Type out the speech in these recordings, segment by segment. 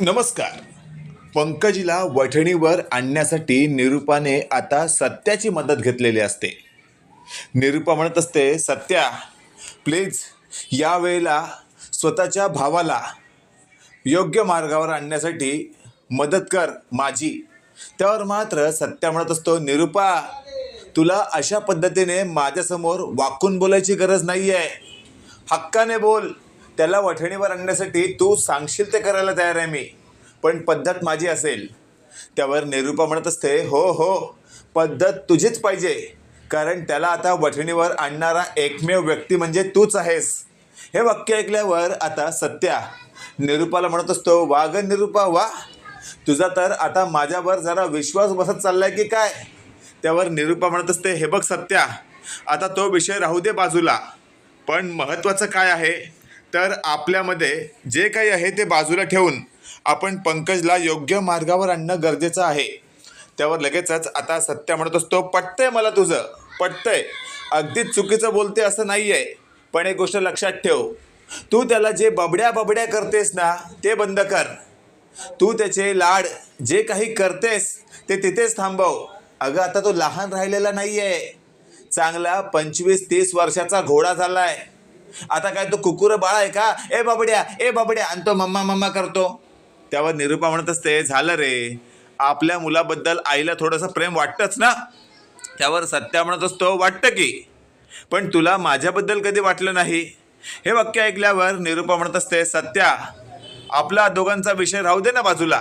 नमस्कार. पंकजीला वठणीवर आणण्यासाठी निरूपाने आता सत्याची मदत घेतलेली असते. निरूपा म्हणत असते सत्या प्लीज या वेळेला स्वतःच्या भावाला योग्य मार्गावर आणण्यासाठी मदत कर माझी. त्यावर मात्र सत्या म्हणत असतो निरूपा तुला अशा पद्धतीने माझ्यासमोर वाकून बोलायची गरज नाही आहे हक्काने बोल. त्याला वठणीवर आणण्यासाठी तू सांगशील ते करायला तयार आहे मी. पण पद्धत माझी असेल. त्यावर निरूपा म्हणत असते हो हो पद्धत तुझीच पाहिजे. कारण त्याला आता वठणीवर आणणारा एकमेव व्यक्ती म्हणजे तूच आहेस. हे वाक्य ऐकल्यावर आता सत्या. निरूपाला म्हणत असतो वा ग निरूपा वा. तुझा तर आता माझ्यावर जरा विश्वास बसत चाललाय की काय? त्यावर निरूपा म्हणत असते हे बघ सत्या आता तो विषय राहू दे बाजूला. पण महत्त्वाचं काय आहे? तर आपल्यामध्ये जे काही आहे ते बाजूला ठेवून आपण पंकजला योग्य मार्गावर आणणं गरजेचं आहे. त्यावर लगेचच आता सत्या म्हणत असतो पटतंय मला तुझं पटतंय. अगदीच चुकीचं बोलते असं नाही आहे पण एक गोष्ट लक्षात ठेव. तू त्याला जे बबड्या बबड्या करतेस ना ते बंद कर. तू त्याचे लाड जे काही करतेस ते तिथेच थांबव. अगं आता तो लहान राहिलेला नाही आहे चांगला पंचवीस तीस वर्षाचा घोडा झाला आहे आता काय तो कुकुर बाळा आहे का? ए बाबड्या ए बाबड्या. आणि तो मम्मा मम्मा करतो. त्यावर निरूपा म्हणत असते झालं रे. आपल्या मुलाबद्दल आईला थोडंसं प्रेम वाटतंच ना? त्यावर सत्या म्हणत असतो वाटतं की. पण तुला माझ्याबद्दल कधी वाटलं नाही? हे वाक्य ऐकल्यावर निरूपा म्हणत असते सत्या आपला दोघांचा विषय राहू दे ना बाजूला.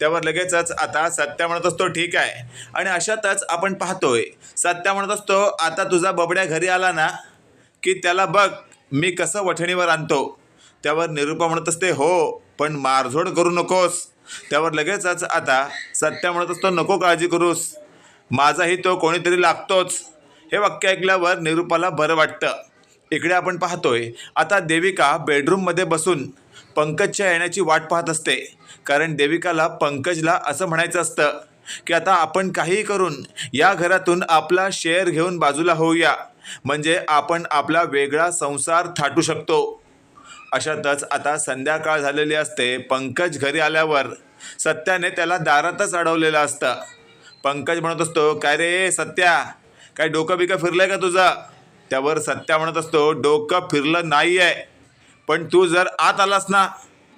त्यावर लगेचच आता सत्या म्हणत असतो ठीक आहे. आणि अशातच आपण पाहतोय सत्या म्हणत असतो आता तुझा बबड्या घरी आला ना की त्याला बघ मी कसं वठणीवर आणतो? त्यावर निरूपा म्हणत असते हो पण मारझोड करू नकोस. त्यावर लगेचच आता सत्या म्हणत असतो नको काळजी करूस. माझाही तो कोणीतरी लागतोच. हे वाक्य ऐकल्यावर निरूपाला बरं वाटतं. इकडे आपण पाहतोय आता देविका बेडरूममध्ये बसून पंकजच्या येण्याची वाट पाहत असते. कारण देविकाला पंकजला असं म्हणायचं असतं की आता आपण काहीही करून या घरातून आपला शेअर घेऊन बाजूला होऊया. म्हणजे आपण आपला वेगळा संसार थाटू शकतो. अशातच आता संध्याकाळ झालेली असते. पंकज घरी आल्यावर सत्याने त्याला दारातच अडवलेलं असतं. पंकज म्हणत असतो काय रे सत्या? काय डोकं बिकं फिरलंय का तुझं? त्यावर सत्या म्हणत असतो डोकं फिरलं नाही आहे पण तू जर आत आलास ना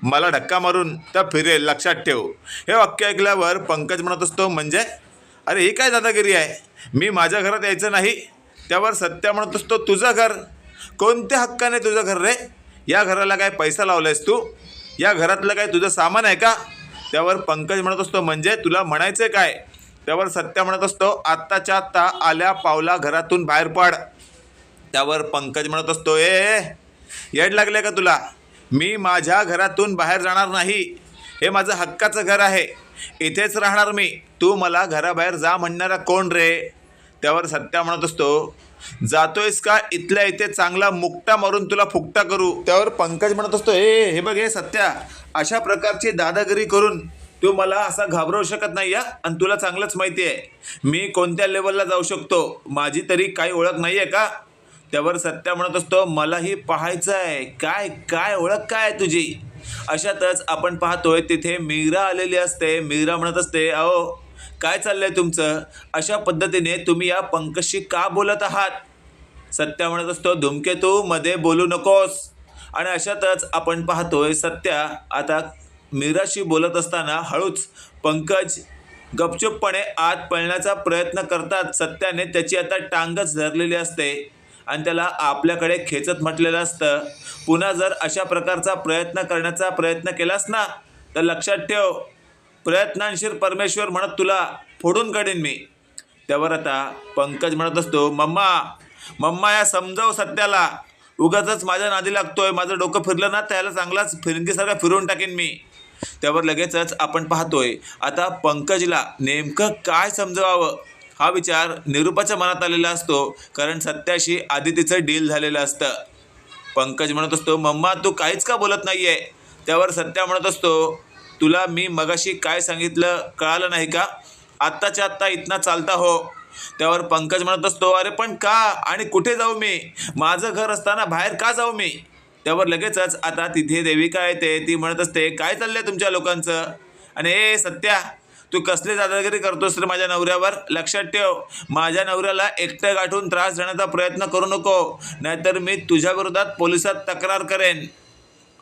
मला धक्का मारून तर फिरेल लक्षात ठेव. हे वाक्य ऐकल्यावर पंकज म्हणत असतो म्हणजे? अरे ही काय दादागिरी आहे? मी माझ्या घरात यायचं नाही. त्यावर सत्या म्हणत असतो तुझं घर. कोणत्या हक्काने तुझं घर रे? या घराला काय पैसा लावलायस तू? या घरातलं काय तुझं सामान आहे का? त्यावर पंकज म्हणत असतो म्हणजे तुला म्हणायचं काय? त्यावर सत्या म्हणत असतो आत्ताच्या आत्ता आल्या पावला घरातून बाहेर पड. त्यावर पंकज म्हणत असतो ए ए, येड लागले का तुला? मी माझ्या घरातून बाहेर जाणार नाही. हे माझं हक्काचं घर आहे. इथेच राहणार मी. तू मला घराबाहेर जा म्हणणारा कोण रे? त्यावर सत्या म्हणत असतो जातोयस का? इथल्या इथे चांगला मुक्टा मारून तुला फुकटा करू. त्यावर पंकज म्हणत असतो ए हे बघ हे सत्या अशा प्रकारची दादागिरी करून तू मला असा घाबरवू शकत नाही या आणि तुला चांगलंच माहिती आहे. मी कोणत्या लेवलला जाऊ शकतो? माझी तरी काही ओळख नाही आहे का? त्यावर सत्या म्हणत असतो मलाही पाहायचं आहे काय काय ओळख काय आहे तुझी? अशातच आपण पाहतोय तिथे मीरा आलेली असते. मीरा म्हणत असते अहो काय चाललंय तुमचं? अशा पद्धतीने तुम्ही या पंकजशी का बोलत आहात? सत्या म्हणत असतो धुमकेतू मध्ये बोलू नकोस. आणि अशातच आपण पाहतोय सत्या आता मीराशी बोलत असताना हळूच पंकज गपचूपपणे आत पळण्याचा प्रयत्न करतात. सत्याने त्याची आता टांगच धरलेली असते आणि त्याला आपल्याकडे खेचत म्हटलेलं असतं. पुन्हा जर अशा प्रकारचा प्रयत्न करण्याचा प्रयत्न केलास ना तर लक्षात ठेव. प्रयत्नांशीर परमेश्वर म्हणत तुला फोडून काढीन मी. त्यावर आता पंकज म्हणत असतो मम्मा मम्मा या समजाव सत्याला. उगाच माझ्या नादी लागतोय. माझं डोकं फिरलं ना त्याला चांगलाच फिरंगीसारखा फिरवून टाकेन मी. त्यावर लगेचच आपण पाहतोय आता पंकजला नेमकं काय समजवावं? हा विचार निरूपाच्या मनात आलेला असतो कारण सत्याशी आदितीचं डील झालेलं असतं. पंकज म्हणत असतो मम्मा तू काहीच का बोलत नाही आहे त्यावर सत्या म्हणत असतो तुला मी मगाशी काय सांगितलं कळालं नाही का? आत्ताच्या आत्ता इतना चालता हो. त्यावर पंकज म्हणत असतो अरे पण का? आणि कुठे जाऊ मी? माझं घर असताना बाहेर का जाऊ मी? त्यावर लगेचच आता तिथे देविका येते. ती म्हणत असते काय चाललंय तुमच्या लोकांचं? आणि ए सत्या तू कसले दादागिरी करतोस रे माझ्या नवऱ्यावर? लक्षात ठेव माझ्या नवऱ्याला एकटं गाठून त्रास देण्याचा प्रयत्न करू नको. नाहीतर मी तुझ्या विरोधात पोलिसात तक्रार करेन.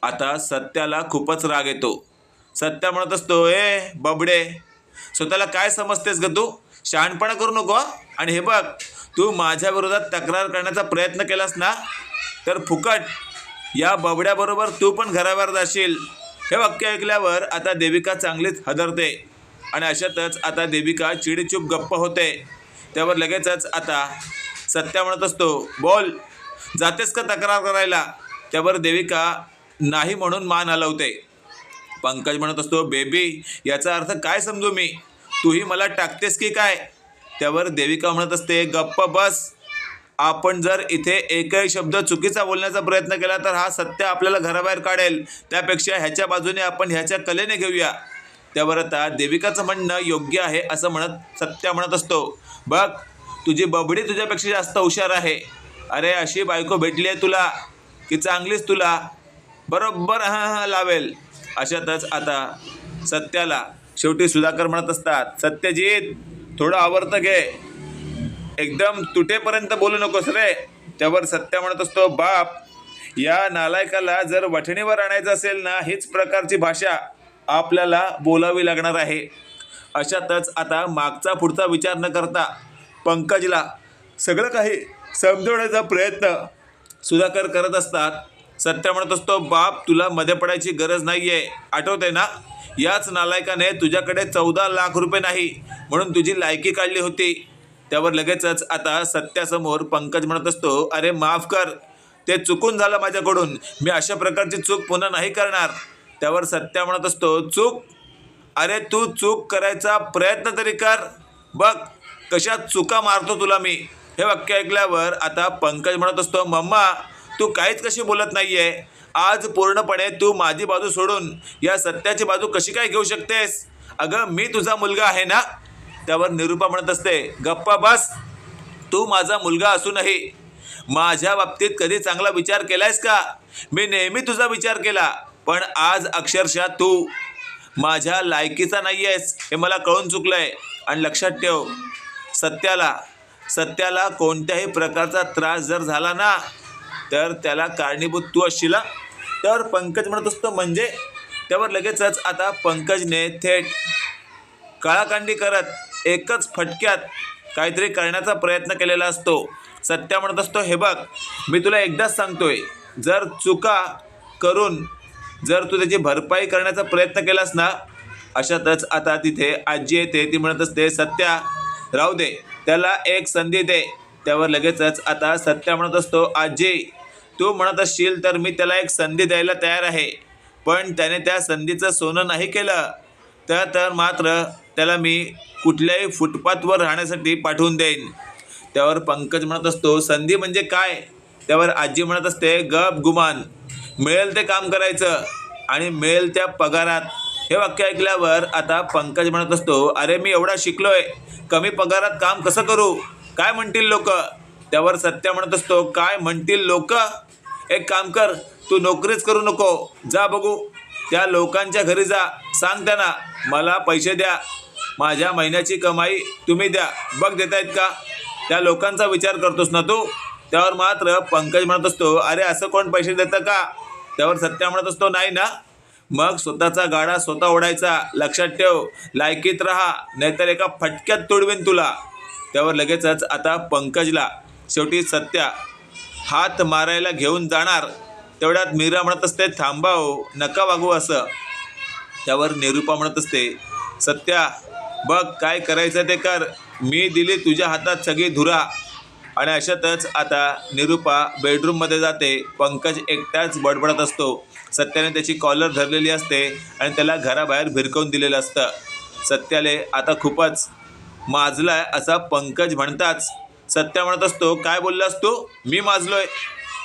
आता सत्याला खूपच राग येतो. सत्या म्हणत असतो ए बबडे स्वतःला काय समजतेस ग तू? शहाणपणा करू नको आणि हे बघ तू माझ्या विरोधात तक्रार करण्याचा प्रयत्न केलास ना तर फुकट. या बबड्याबरोबर तू पण घराबाहेर जाशील. हे वाक्य ऐकल्यावर आता देविका चांगलीच हदरते आणि अशातच आता देविका चिडीचूप गप्प होते. त्यावर लगेचच आता सत्या म्हणत असतो बोल जातेस का तक्रार करायला? त्यावर देविका नाही म्हणून मान हलवते. पंकज म्हणत असतो बेबी याचा अर्थ काय समजू मी? तूही मला टाकतेस की काय? त्यावर देविका म्हणत असते गप्प बस. आपण जर इथे एकही शब्द चुकीचा बोलण्याचा प्रयत्न केला तर हा सत्य आपल्याला घराबाहेर काढेल. त्यापेक्षा ह्याच्या बाजूने आपण ह्याच्या कलेने घेऊया. त्यावर आता देविकाचं म्हणणं योग्य आहे असं म्हणत सत्या म्हणत असतो बघ तुझी बबडी तुझ्यापेक्षा जास्त हुशार आहे. अरे अशी बायको भेटली आहे तुला की चांगलीच तुला. बरोबर हां हां लावेल. अशातच आता सत्याला शेवटी सुधाकर म्हणत असतात सत्यजित थोडं आवर्त घे. एकदम तुटेपर्यंत बोलू नकोस रे. त्यावर सत्य म्हणत असतो बाप या नालायकाला जर वठणीवर आणायचं असेल ना हीच प्रकारची भाषा आपल्याला बोलावी लागणार आहे. अशातच आता मागचा पुढचा विचार न करता पंकजला सगळं काही समजवण्याचा प्रयत्न सुधाकर करत असतात. सत्य म्हणत असतो बाप तुला मध्ये पडायची गरज नाही आहे आठवते ना? याच नालायकाने तुझ्याकडे चौदा लाख रुपये नाही म्हणून तुझी लायकी काढली होती. त्यावर लगेचच आता सत्यासमोर पंकज म्हणत असतो अरे माफ कर. ते चुकून झालं माझ्याकडून. मी अशा प्रकारची चूक पुन्हा नाही करणार. त्यावर सत्या म्हणत असतो चूक? अरे तू चूक करायचा प्रयत्न तरी कर. बघ कशा चुका मारतो तुला मी. हे वाक्य ऐकल्यावर आता पंकज म्हणत असतो मम्मा तू काहीच कशी बोलत नाही आहे आज पूर्णपणे तू माझी बाजू सोडून या सत्याची बाजू कशी काय घेऊ शकतेस? अगं मी तुझा मुलगा आहे ना? त्यावर निरूपा म्हणत असते गप्पा बस तू माझा मुलगा असूनही. माझ्या बाबतीत कधी चांगला विचार केलायस का? मी नेहमी तुझा विचार केला पण आज अक्षरशः तू माझ्या लायकीचा नाही आहेस हे मला कळून चुकलंय. आणि लक्षात ठेव सत्याला सत्याला कोणत्याही प्रकारचा त्रास जर झाला ना तर त्याला कारणीभूत तू असशील तर पंकज म्हणत असतो म्हणजे त्यावर लगेचच आता पंकजने थेट काळाकांडी करत एकच फटक्यात काहीतरी करण्याचा प्रयत्न केलेला असतो. सत्या म्हणत असतो हे बघ मी तुला एकदाच सांगतोय जर चुका करून जर तू त्याची भरपाई करण्याचा प्रयत्न केलास ना अशातच आता तिथे आजी येते ती म्हणत असते सत्या राहू दे त्याला एक संधी दे त्यावर लगेचच आता सत्या म्हणत असतो आजी तू म्हणत असशील तर मी त्याला एक संधी द्यायला तयार आहे. पण त्याने त्या संधीचं सोनं नाही केलं. तर तर मात्र त्याला मी कुठल्याही फुटपाथवर राहण्यासाठी पाठवून देईन. त्यावर पंकज म्हणत असतो संधी म्हणजे काय? त्यावर आजी म्हणत असते गप गुमान मिळेल ते काम करायचं आणि मिळेल त्या पगारात. हे वाक्य ऐकल्यावर आता पंकज म्हणत असतो अरे मी एवढा शिकलोय कमी पगारात काम कसं करू? काय म्हणतील लोक? त्यावर सत्या म्हणत असतो. काय म्हणतील लोक? एक काम कर तू नोकरीच करू नको. जा बघू. त्या लोकांच्या घरी जा. सांग त्यांना मला पैसे द्या. माझ्या महिन्याची कमाई तुम्ही द्या. बघ देतायत का? त्या लोकांचा विचार करतोस ना तू? त्यावर मात्र पंकज म्हणत असतो अरे असं कोण पैसे देतं का? त्यावर सत्या म्हणत असतो नाही ना. मग स्वतःचा गाडा स्वतः ओढायचा. लक्षात ठेव. लायकीत राहा. नाहीतर एका फटक्यात तुडवीन तुला. त्यावर लगेचच आता पंकजला शेवटी सत्या हात मारायला घेऊन जाणार. तेवढ्यात मीरा म्हणत असते थांबाव नका वागू असं. त्यावर निरूपा म्हणत असते सत्या बघ काय करायचं ते कर. मी दिली तुझ्या हातात सगळी धुरा. आणि अशातच आता निरूपा बेडरूममध्ये जाते. पंकज एकटाच बडबडत असतो. सत्याने त्याची कॉलर धरलेली असते आणि त्याला घराबाहेर भिरकवून दिलेलं असतं. सत्याले आता खूपच माजलाय असा पंकज म्हणताच. सत्या म्हणत असतो काय बोललास तू? मी माजलोय.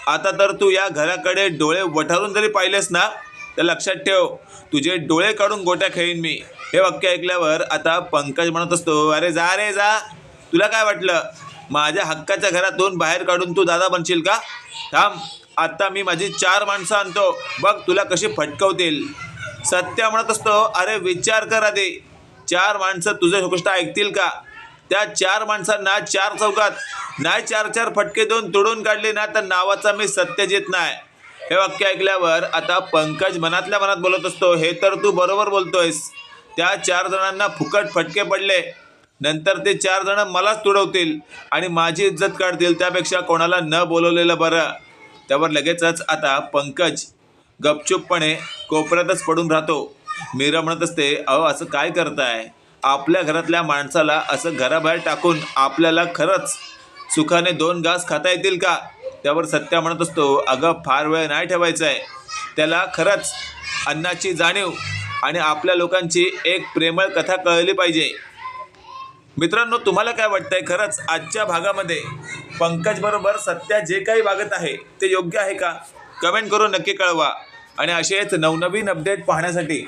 आता तर तू या घराकडे डोळे वठारून जरी पाहिलेस ना तर लक्षात ठेव तुझे डोळे काढून गोट्या खेळीन मी. हे वाक्य ऐकल्यावर आता पंकज म्हणत असतो अरे जा रे जा. तुला काय वाटलं? माझ्या हक्काच्या घरातून बाहेर काढून तू दादा बनशील का? थांब आता मी माझी चार माणसं आणतो. बघ तुला कशी फटकवतील. सत्य म्हणत असतो अरे विचार कर आधी. चार माणसं तुझं गोष्ट ऐकतील का? त्या चार माणसांना चार चौकात नाही चार चार फटके देऊन तोडून काढले ना तर नावाचा मी सत्यजित नाही हे वाक्य ऐकल्यावर आता पंकज मनातल्या मनात बोलत असतो हे तर तू बरोबर बोलतोयस. त्या चार जणांना फुकट फटके पडले. नंतर ते चार जण मलाच तुडवतील आणि माझी इज्जत काढतील त्यापेक्षा कोणाला न बोलवलेलं बरं. त्यावर लगेचच आता पंकज गपचूपपणे कोपऱ्यातच पडून राहतो. मीरा म्हणत असते अहो असं काय करताय? आपल्या घरातल्या माणसाला असं घराबाहेर टाकून आपल्याला खरंच सुखाने दोन घास खाता येतील का? त्यावर सत्या म्हणत असतो अगं फार वेळ नाही ठेवायचा आहे त्याला खरंच अन्नाची जाणीव आणि आपल्या लोकांची एक प्रेमळ कथा कळली पाहिजे. मित्रांनो तुम्हाला काय वाटतंय? खरंच आजच्या भागामध्ये पंकजबरोबर सत्या जे काही वागत आहे ते योग्य आहे का? कमेंट करून नक्की कळवा. आणि असेच नवनवीन अपडेट पाहण्यासाठी